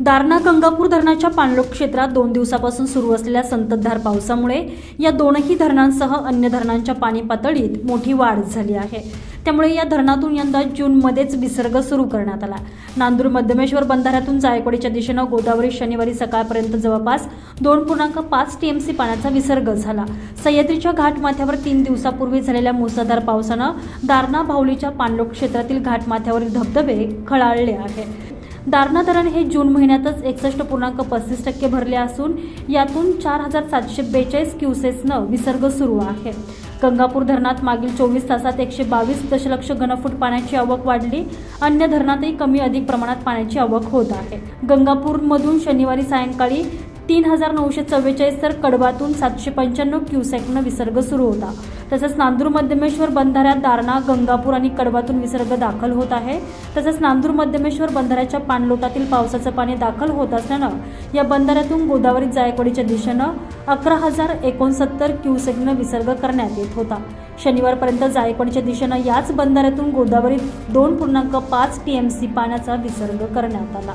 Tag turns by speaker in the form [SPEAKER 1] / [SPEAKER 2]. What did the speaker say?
[SPEAKER 1] दारणा गंगापूर धरणाच्या पाणलोट क्षेत्रात दोन दिवसापासून सुरू असलेल्या संततधार पावसामुळे या दोनही धरणांसह अन्य धरणांच्या पाणी पातळीत मोठी वाढ झाली आहे. त्यामुळे या धरणातून यंदा जूनमध्येच विसर्ग सुरू करण्यात आला. नांदूर मध्यमेश्वर बंधाऱ्यातून जायकवाडीच्या दिशेनं गोदावरी शनिवारी सकाळपर्यंत जवळपास दोन पूर्णांक पाच टीएमसी पाण्याचा विसर्ग झाला. सह्याद्रीच्या घाटमाथ्यावर तीन दिवसापूर्वी झालेल्या मुसळधार पावसानं दारणा भावलीच्या पाणलोट क्षेत्रातील घाटमाथ्यावरील धबधबे खळाळले आहे दारणा धरण हे जून महिन्यातच एकसष्ट पूर्णांक पस्तीस टक्के भरले असून यातून चार हजार सातशे बेचाळीस क्युसेसनं विसर्ग सुरू आहे. गंगापूर धरणात मागील चोवीस तासात एकशे बावीस दशलक्ष घनफूट पाण्याची आवक वाढली. अन्य धरणातही कमी अधिक प्रमाणात पाण्याची आवक होत आहे. गंगापूरमधून शनिवारी सायंकाळी तीन हजार नऊशे चव्वेचाळीस तर कडबातून सातशे पंच्याण्णव क्युसेकनं विसर्ग सुरू होता. तसंच नांदूर मध्यमेश्वर बंधाऱ्यात दारणा गंगापूर आणि कडबातून विसर्ग दाखल होत आहे. तसंच नांदूर मध्यमेश्वर बंधाऱ्याच्या पाणलोटातील पावसाचं पाणी दाखल होत असल्यानं या बंधाऱ्यातून गोदावरी जायकवाडीच्या दिशेनं अकरा हजार एकोणसत्तर क्युसेकनं विसर्ग करण्यात येत होता. शनिवारपर्यंत जायकवाडीच्या दिशेनं याच बंधाऱ्यातून गोदावरीत दोन पूर्णांक पाच टी एम सी पाण्याचा विसर्ग करण्यात आला.